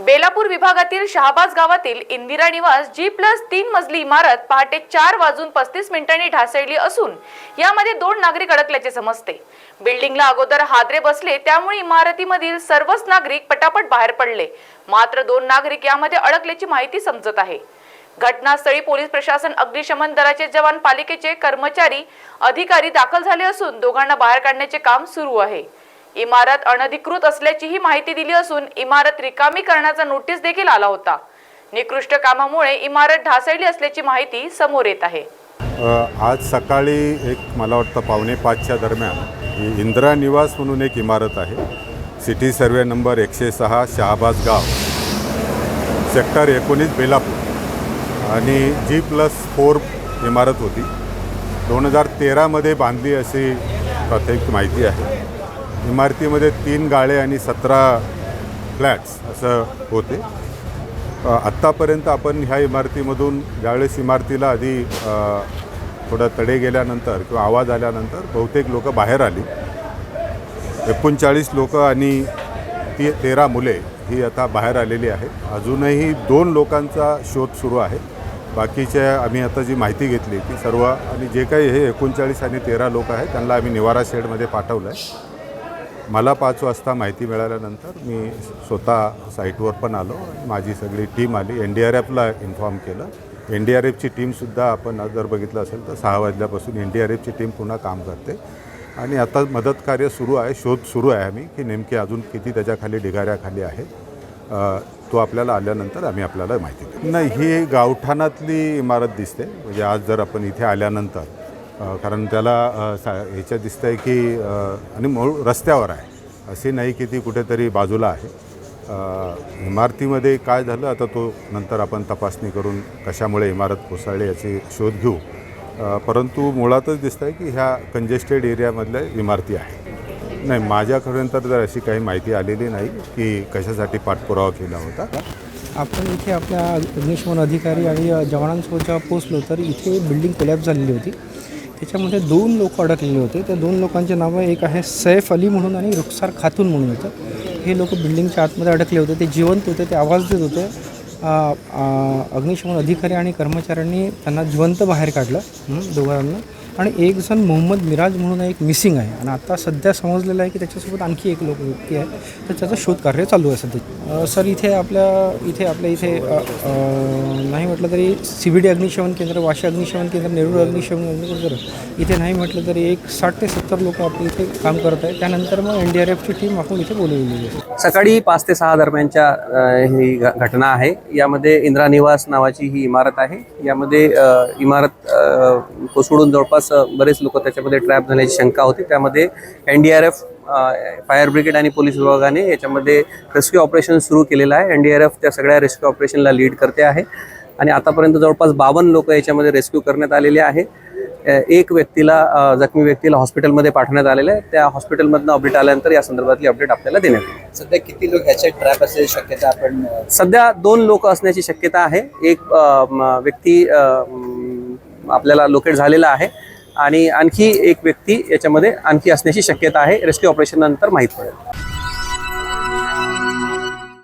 बेलापूर विभागातील शहाबाज गावातील इंदिरा निवास जी प्लस तीन मजली इमारत पहाटे चार वाजून पस्तीस मिनिटांनी ढासळली असून यामध्ये दोन नागरिक अडकल्याचे समजते. बिल्डिंगला अगोदर हादरे बसले त्यामुळे इमारतीमधील सर्वच नागरिक पटापट बाहेर पडले. मात्र दोन नागरिक यामध्ये अडकल्याची माहिती समजत आहे. घटनास्थळी पोलीस प्रशासन अग्निशमन दलाचे जवान पालिकेचे कर्मचारी अधिकारी दाखल झाले असून दोघांना बाहेर काढण्याचे काम सुरू आहे. इमारत अनधिकृत असल्याचीही माहिती दिली असून इमारत रिकामी करण्याचा नोटीस देखील आला होता. निकृष्ट कामामुळे इमारत ढासळली असल्याची माहिती समोर येत आहे. आज सकाळी एक मला वाटतं पावणे पाचच्या दरम्यान इंदिरा निवास म्हणून एक इमारत आहे. सिटी सर्वे नंबर एकशे सहा शहाबाज गाव सेक्टर एकोणीस बेलापूर. आणि जी प्लस फोर इमारत होती. दोन हजार तेरामध्ये बांधली अशी प्राथमिक माहिती आहे. इमारतीमध्ये तीन गाळे आणि सतरा फ्लॅट्स असं होते. आत्तापर्यंत आपण ह्या इमारतीमधून ज्यावेळेस इमारतीला आधी थोडं तडे गेल्यानंतर किंवा आवाज आल्यानंतर बहुतेक लोक बाहेर आली. एकोणचाळीस लोक आणि ती तेरा मुले ही आता बाहेर आलेली आहेत. अजूनही दोन लोकांचा शोध सुरू आहे. बाकीच्या आम्ही आता जी माहिती घेतली ती सर्व आणि जे काही हे एकोणचाळीस आणि तेरा लोक आहेत त्यांना आम्ही निवारा शेडमध्ये पाठवलं आहे मला पाच वाजता माहिती मिळाल्यानंतर मी स्वतः साईटवर पण आलो माझी सगळी टीम आली. एन डी आर एफला इन्फॉर्म केलं. एन डी आर एफची टीमसुद्धा आपण जर बघितलं असेल तर सहा वाजल्यापासून एन डी आर एफची टीम पुन्हा काम करते. आणि आता मदत कार्य सुरू आहे शोध सुरू आहे आम्ही की नेमके अजून किती त्याच्याखाली ढिगाऱ्याखाली आहे तो आपल्याला आल्यानंतर आम्ही आपल्याला माहिती देऊ. नाही ही गावठाणातली इमारत दिसते. म्हणजे आज जर आपण इथे आल्यानंतर कारण त्याला सा ह्याच्यात दिसतं आहे की आणि मूळ रस्त्यावर आहे. असे नाही की ती कुठेतरी बाजूला आहे. इमारतीमध्ये काय झालं आता तो नंतर आपण तपासणी करून कशामुळे इमारत कोसळली याची शोध घेऊ. परंतु मुळातच दिसतं आहे की ह्या कंजेस्टेड एरियामधल्या इमारती आहे नाही माझ्यापर्यंत तर अशी काही माहिती आलेली नाही की कशासाठी पाठपुरावा केला होता. आपण इथे आपल्या अग्निशमन अधिकारी आणि जवानांसोबत जेव्हा पोचलो तर इथे बिल्डिंग कोलॅप झालेली होती. त्याच्यामध्ये दोन लोक अडकलेले होते. त्या दोन लोकांचे नावं एक आहे सैफ अली म्हणून आणि रुखसार खातून म्हणून होतं हे लोक बिल्डिंगच्या आतमध्ये अडकले होते. ते जिवंत होते ते आवाज देत होते. अग्निशमन अधिकारी आणि कर्मचाऱ्यांनी त्यांना जिवंत बाहेर काढलं दोघांना. आणि एक जण मोहम्मद मिराज म्हणून एक मिसिंग आहे. आणि आता सध्या समजलेलं आहे की त्याच्यासोबत आणखी एक लोक व्यक्ती आहे. तर त्याचं शोधकार्य चालू आहे सध्या. सर इथे आपल्या इथे आपल्या इथे नाही म्हटलं तरी सी बी डी अग्निशमन केंद्र वाशी अग्निशमन केंद्र नेरूळ अग्निशमन केंद्र इथे नाही म्हटलं तरी एक साठ ते सत्तर लोक आपल्या इथे काम करत आहे त्यानंतर मग एन डी आर एफची टीम आपण इथे बोलवलेली आहे. सकाळी पाच ते सहा दरम्यानच्या ही घ- घटना आहे. यामध्ये इंदिरा निवास नावाची ही इमारत आहे. यामध्ये इमारत कोसळून जवळपास अ, बरेच लोक त्याच्यामध्ये ट्रॅप झाल्याची शंका होती. त्यामध्ये N D R F fire brigade आणि पोलीस विभागाने याच्यामध्ये रेस्क्यू ऑपरेशन सुरू केलेलं आहे. एन डी आर एफ त्या सगळ्या रेस्क्यू ऑपरेशनला लीड करते आहे. आणि आतापर्यंत जवळपास बावन्न लोक याच्यामध्ये रेस्क्यू करण्यात आलेले आहे. एक व्यक्तीला जखमी व्यक्तीला हॉस्पिटलमध्ये पाठवण्यात आलेलं आहे. त्या हॉस्पिटलमधनं अपडेट आल्यानंतर या संदर्भातली अपडेट आपल्याला देण्यात येईल. सध्या किती लोक ह्याचे ट्रॅप असण्याची शक्यता आपण सध्या दोन लोक असण्याची शक्यता आहे. एक व्यक्ती आपल्याला लोकेट झालेला आहे. आणि आणखी एक व्यक्ती याच्यामध्ये आणखी असण्याची शक्यता आहे. रेस्क्यू ऑपरेशन नंतर माहीत पडेल.